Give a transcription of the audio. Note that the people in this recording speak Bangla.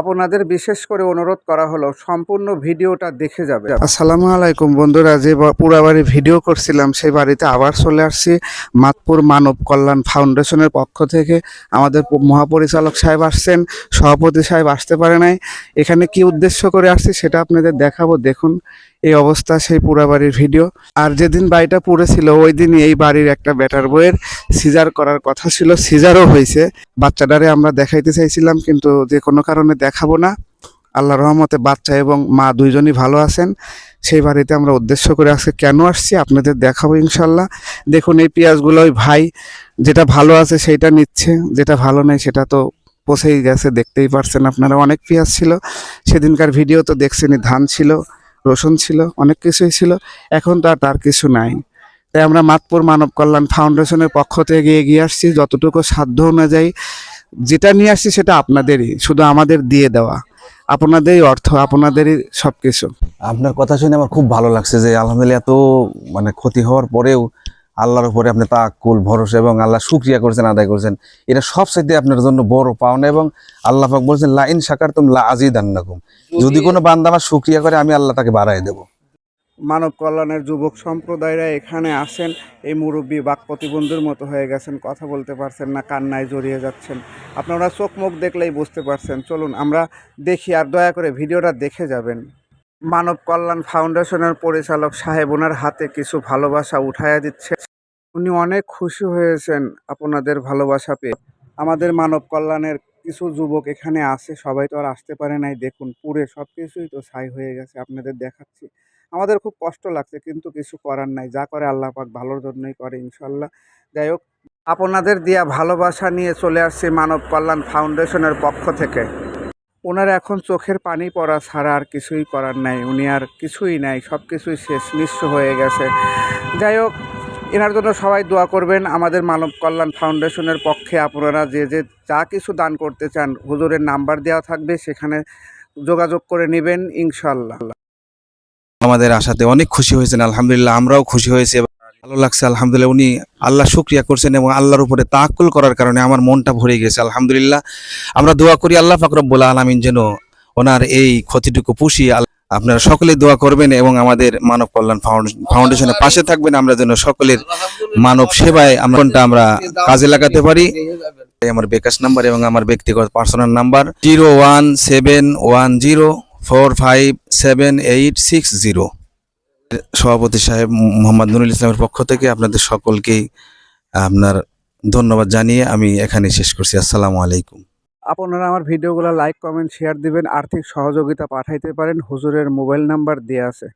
আপনাদের বিশেষ করে অনুরোধ করা হলো, সম্পূর্ণ ভিডিওটা দেখে যাবে। আসসালামু আলাইকুম বন্ধুরা, যে পুরা বাড়ি ভিডিও করছিলাম, সেই বাড়িতে আবার চলে আসছি মাতপুর মানব কল্যাণ ফাউন্ডেশনের পক্ষ থেকে। আমাদের মহাপরিচালক সাহেব আসছেন, সভাপতি সাহেব আসতে পারে নাই। এখানে কি উদ্দেশ্য করে আসছি সেটা আপনাদের দেখাবো। দেখুন এই অবস্থা, সেই পুরা বাড়ির ভিডিও আর যেদিন বাড়িটা পুড়েছিল, ওই দিনই এই বাড়ির একটা ব্যাটার বইয়ের সিজার করার কথা ছিল। সিজারও হয়েছে বাচ্চাটারে আমরা দেখাইতে চাইছিলাম, কিন্তু যে কোনো কারণে দেখাবো না। আল্লাহ রহমতে বাচ্চা এবং মা দুইজনই ভালো আছেন। সেই বাড়িতে আমরা উদ্দেশ্য করে আজকে কেন আসছি, আপনাদের দেখাবো ইনশাল্লাহ। দেখুন, এই পেঁয়াজগুলো ওই ভাই যেটা ভালো আছে সেইটা নিচ্ছে, যেটা ভালো নেই সেটা তো পচেই গেছে, দেখতেই পারছেন আপনারা। অনেক পেঁয়াজ ছিল, সেদিনকার ভিডিও তো দেখছেনই, ধান ছিল। রসুন ছিল, অনেক কিছুই ছিল, এখন তো আর তার কিছু নাই। তাই আমরা মাতপুর মানব কল্যাণ ফাউন্ডেশনের পক্ষ থেকে এগিয়ে আসছি, যতটুকু সাধ্য অনুযায়ী। যেটা নিয়ে আসছি সেটা আপনাদেরই, শুধু আমাদের দিয়ে দেওয়া। আপনাদেরই অর্থ, আপনাদেরই সব কিছু আপনার কথা শুনে আমার খুব ভালো লাগছে যে আলহামদুলিল্লাহ এত মানে ক্ষতি হওয়ার পরেও আল্লাহর উপরে আপনি তাকুল ভরসা এবং আল্লাহ শুক্রিয়া করেছেন আদায় করেছেন। এটা সব সাইডে আপনার জন্য বড় পাওনা এবং আল্লাহ পাক বলছেন লা ইন শাকার তুম লা আজিদান্নাকুম যদি কোনো বান্দা আমার শুক্রিয়া করে আমি আল্লাহ তাকে বাড়াই দেবো। মানব কল্যাণের যুবক সম্প্রদায়রা এখানে আসেন এই মুরব্বী বাক প্রতিবন্ধুর মতো হয়ে গেছেন কথা বলতে পারছেন না কান্নায় জড়িয়ে যাচ্ছেন। আপনারা চোখ মুখ দেখলেই বুঝতে পারছেন। চলুন আমরা দেখি আর দয়া করে ভিডিওটা দেখে যাবেন। মানব কল্যাণ ফাউন্ডেশনের পরিচালক সাহেব ওনার হাতে কিছু ভালোবাসা উঠাইয়া দিচ্ছে। উনি অনেক খুশি হয়েছেন আপনাদের ভালোবাসা পেয়ে। আমাদের মানব কল্যাণের কিছু যুবক এখানে আছে, সবাই তো আর আসতে পারে নাই। দেখুন, পুরে সব কিছুই তো ছাই হয়ে গেছে, আপনাদের দেখাচ্ছি। আমাদের খুব কষ্ট লাগছে, কিন্তু কিছু করার নাই। যা করে আল্লাহ পাক, ভালোর জন্যই করে ইনশাল্লাহ যাই হোক, আপনাদের দিয়া ভালোবাসা নিয়ে চলে আসছি মানব কল্যাণ ফাউন্ডেশনের পক্ষ থেকে। ওনার এখন চোখের পানি পড়া ছাড়া আর কিছুই করার নাই। উনি আর কিছুই নাই সব কিছুই শেষ, নিঃস্ব হয়ে গেছে। যাই হোক, এনার জন্য সবাই দোয়া করবেন। আমাদের মানব কল্যাণ ফাউন্ডেশনের পক্ষে আপনারা যে যে, যা কিছু দান করতে চান, হুজুরের নাম্বার দেওয়া থাকবে, সেখানে যোগাযোগ করে নেবেন ইনশাল্লাহ আমাদের আশাতে অনেক খুশি হয়েছেন, আলহামদুলিল্লাহ, আমরাও খুশি হয়েছি। ভালো লাগছে, আলহামদুলিল্লাহ। উনি আল্লাহ শুক্রিয়া করছেন এবং আল্লাহর উপরে তাকুল করার কারণে আমার মনটা ভরে গেছে, আলহামদুলিল্লাহ। আমরা দোয়া করি আল্লাহ ফাকরবুল্লা আলমিন যেন ওনার এই ক্ষতিটুকু পুষি আপনারা সকলে দোয়া করবেন এবং আমাদের মানব কল্যাণ ফাউন্ডে- ফাউন্ডেশনের পাশে থাকবেন, আমরা যেন সকলের মানব সেবায় আমরা আমরা কাজে লাগাতে পারি। আমার বিকাশ নাম্বার এবং আমার ব্যক্তিগত personal number, zero one seven one zero four five seven eight six zero. সভাপতি সাহেব মোহাম্মদ নুরুল ইসলামের পক্ষ থেকে আপনাদের সকলকেই আপনার ধন্যবাদ জানিয়ে আমি এখানে শেষ করছি। আসসালামু আলাইকুম। আপনারা আমার ভিডিওগুলো লাইক, কমেন্ট, শেয়ার দিবেন। আর্থিক সহযোগিতা পাঠাইতে পারেন। হুজুরের মোবাইল নাম্বার দেওয়া আছে।